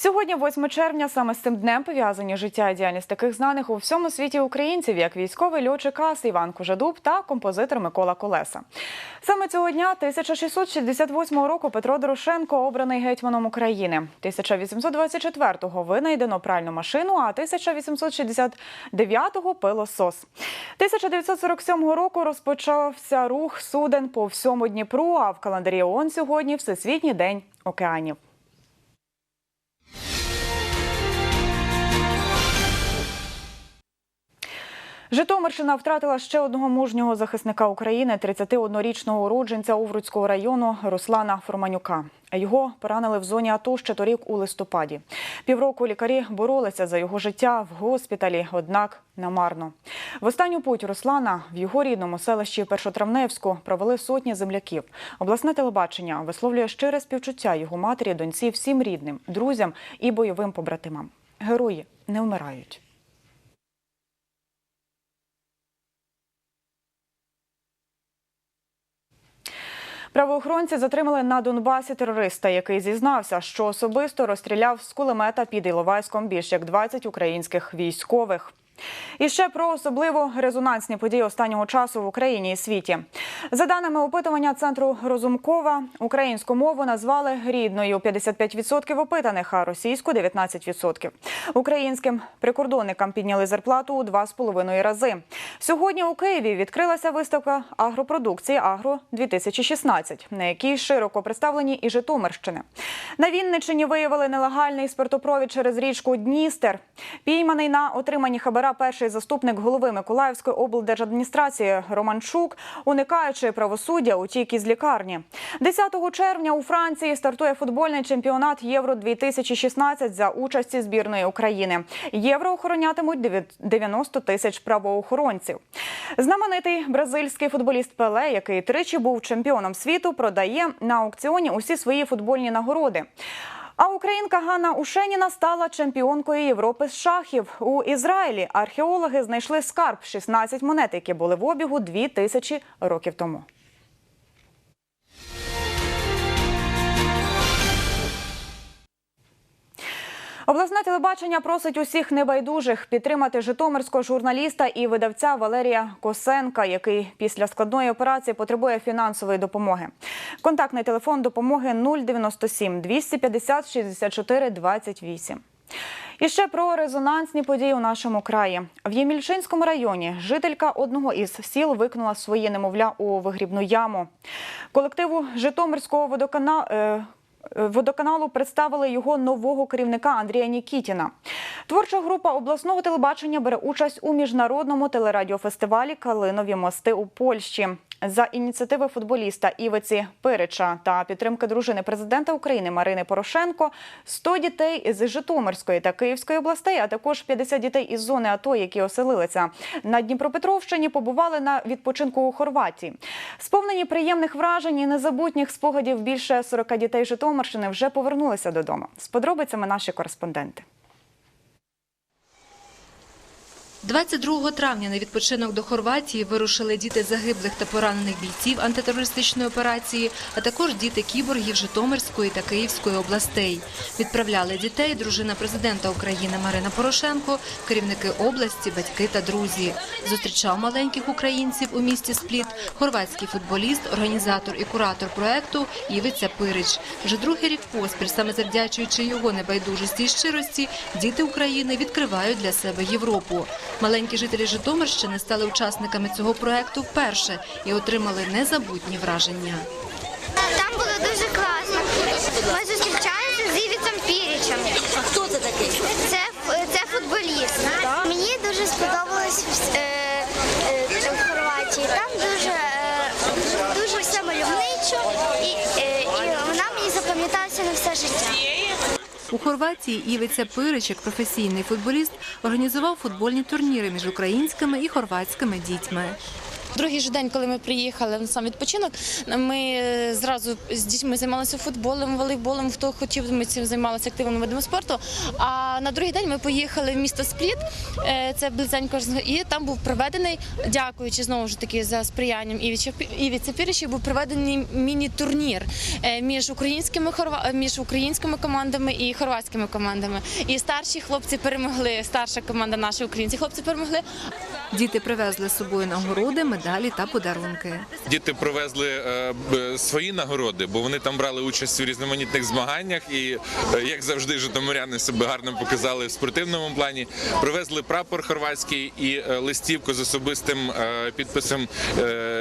Сьогодні, 8 червня, саме з цим днем пов'язані життя і діяльність таких знаних у всьому світі українців, як військовий льотчик АС Іван Кожедуб та композитор Микола Колеса. Саме цього дня 1668 року Петро Дорошенко обраний гетьманом України. 1824-го винайдено пральну машину, а 1869-го – пилосос. 1947 року розпочався рух суден по всьому Дніпру, а в календарі ООН сьогодні Всесвітній день океанів. Житомирщина втратила ще одного мужнього захисника України, 31-річного уродженця Овруцького району Руслана Форманюка. Його поранили в зоні АТО ще торік у листопаді. Півроку лікарі боролися за його життя в госпіталі, однак намарно. В останню путь Руслана в його рідному селищі Першотравневську провели сотні земляків. Обласне телебачення висловлює щире співчуття його матері, доньці, всім рідним, друзям і бойовим побратимам. Герої не вмирають. Правоохоронці затримали на Донбасі терориста, який зізнався, що особисто розстріляв з кулемета під Іловайськом більш як 20 українських військових. І ще про особливо резонансні події останнього часу в Україні і світі. За даними опитування центру Розумкова, українську мову назвали рідною 55% опитаних, а російську 19%. Українським прикордонникам підняли зарплату у 2,5 рази. Сьогодні у Києві відкрилася виставка агропродукції Агро 2016 на якій широко представлені і Житомирщини. На Вінниччині виявили нелегальний спиртопровід через річку Дністер. Пійманий на отриманні хабара перший заступник голови Миколаївської облдержадміністрації Романчук, уникаючи правосуддя, утік із лікарні. 10 червня у Франції стартує футбольний чемпіонат Євро 2016 за участі збірної України. Євро охоронятимуть 90 тисяч правоохоронців. Знаменитий бразильський футболіст Пеле, який тричі був чемпіоном світу, продає на аукціоні усі свої футбольні нагороди. А українка Ганна Ушеніна стала чемпіонкою Європи з шахів. У Ізраїлі археологи знайшли скарб 16 монет, які були в обігу 2000 років тому. Обласне телебачення просить усіх небайдужих підтримати житомирського журналіста і видавця Валерія Косенка, який після складної операції потребує фінансової допомоги. Контактний телефон допомоги 097 250 64 28. І ще про резонансні події у нашому краї. В Ємільчинському районі жителька одного із сіл викинула своє немовля у вигрібну яму. Колективу Житомирського водоканалу. Водоканалу представили його нового керівника Андрія Нікітіна. Творча група обласного телебачення бере участь у міжнародному телерадіофестивалі Калинові мости у Польщі. За ініціативи футболіста Івиці Пирича та підтримки дружини президента України Марини Порошенко 100 дітей з Житомирської та Київської областей, а також 50 дітей із зони АТО, які оселилися на Дніпропетровщині, побували на відпочинку у Хорватії. Сповнені приємних вражень і незабутніх спогадів більше 40 дітей Житомирщини вже повернулися додому. З подробицями наші кореспонденти. 22 травня на відпочинок до Хорватії вирушили діти загиблих та поранених бійців антитерористичної операції, а також діти кіборгів Житомирської та Київської областей. Відправляли дітей дружина президента України Марина Порошенко, керівники області, батьки та друзі. Зустрічав маленьких українців у місті Спліт хорватський футболіст, організатор і куратор проекту Івиця Пирич. Вже другий рік поспіль, саме завдячуючи його небайдужості і щирості, діти України відкривають для себе Європу. Маленькі жителі Житомирщини стали учасниками цього проекту вперше і отримали незабутні враження. Там було дуже класно. Ми зустрічалися з Івіцем Пірічем. А хто це такий? Це, це футболіст. Мені дуже сподобалось в, е, в Хорватії. Там дуже, У Хорватії Івиця Пирич, як професійний футболіст, організував футбольні турніри між українськими і хорватськими дітьми. Другий же день, коли ми приїхали на сам відпочинок, ми е, зразу з дітьми займалися футболом, волейболом. Хто хотів, ми цим займалися активними видами спорту. А на другий день ми поїхали в місто Спліт, е, це близенько, і там був проведений, дякуючи знову ж таки за сприянням Івіча Івіця був проведений міні-турнір е, між українськими між українськими командами і хорватськими командами. І старші хлопці перемогли. Старша команда, наші українці хлопці перемогли. Діти привезли з собою нагороди, медалі та подарунки. Діти привезли е, свої нагороди, бо вони там брали участь у різноманітних змаганнях і, е, як завжди, житомиряни себе гарно показали в спортивному плані. Привезли прапор хорватський і е, листівку з особистим підписом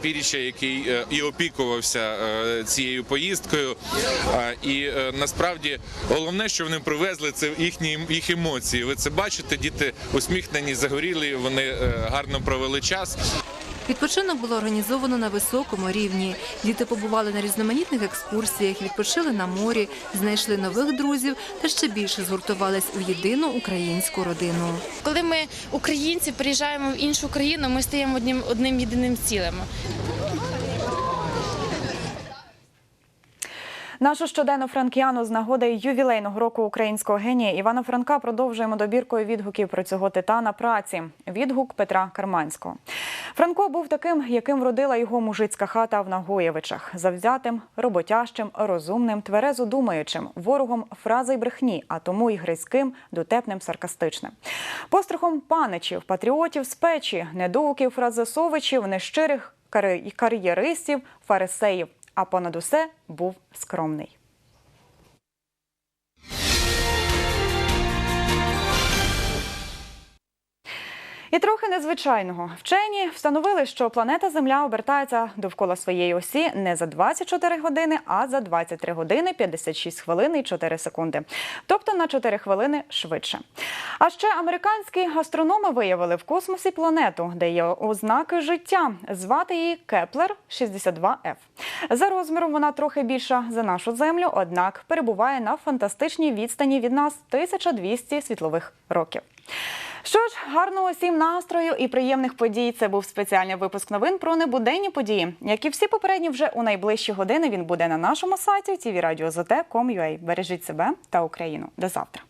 Піріча, який і опікувався цією поїздкою. І насправді головне, що вони привезли, це їхні їх емоції. Ви це бачите, діти усміхнені, загорілі, вони гарно провели час. Відпочинок було організовано на високому рівні. Діти побували на різноманітних екскурсіях, відпочили на морі, знайшли нових друзів та ще більше згуртувались у єдину українську родину. Коли ми, українці, приїжджаємо в іншу країну, ми стаємо одним одним єдиним цілим. Нашу щоденну франкіану з нагоди ювілейного року українського генія Івана Франка продовжуємо добіркою відгуків про цього титана праці. Відгук Петра Карманського. Франко був таким, яким вродила його мужицька хата в Нагоєвичах. Завзятим, роботящим, розумним, тверезо думаючим, ворогом фрази й брехні, а тому й гризьким, дотепним, саркастичним. Пострахом паничів, патріотів з печі, недоуків, фразесовичів, нещирих кар'єристів, фарисеїв. А понад усе був скромний. І трохи незвичайного. Вчені встановили, що планета Земля обертається довкола своєї осі не за 24 години, а за 23 години 56 хвилин і 4 секунди. Тобто на 4 хвилини швидше. А ще американські астрономи виявили в космосі планету, де є ознаки життя. Звати її Кеплер 62F. За розміром вона трохи більша за нашу землю, однак перебуває на фантастичній відстані від нас 1200 світлових років. Що ж, гарного всім настрою і приємних подій. Це був спеціальний випуск новин про небуденні події. Як і всі попередні, вже у найближчі години він буде на нашому сайті tvradio.zt.com.ua. Бережіть себе та Україну. До завтра.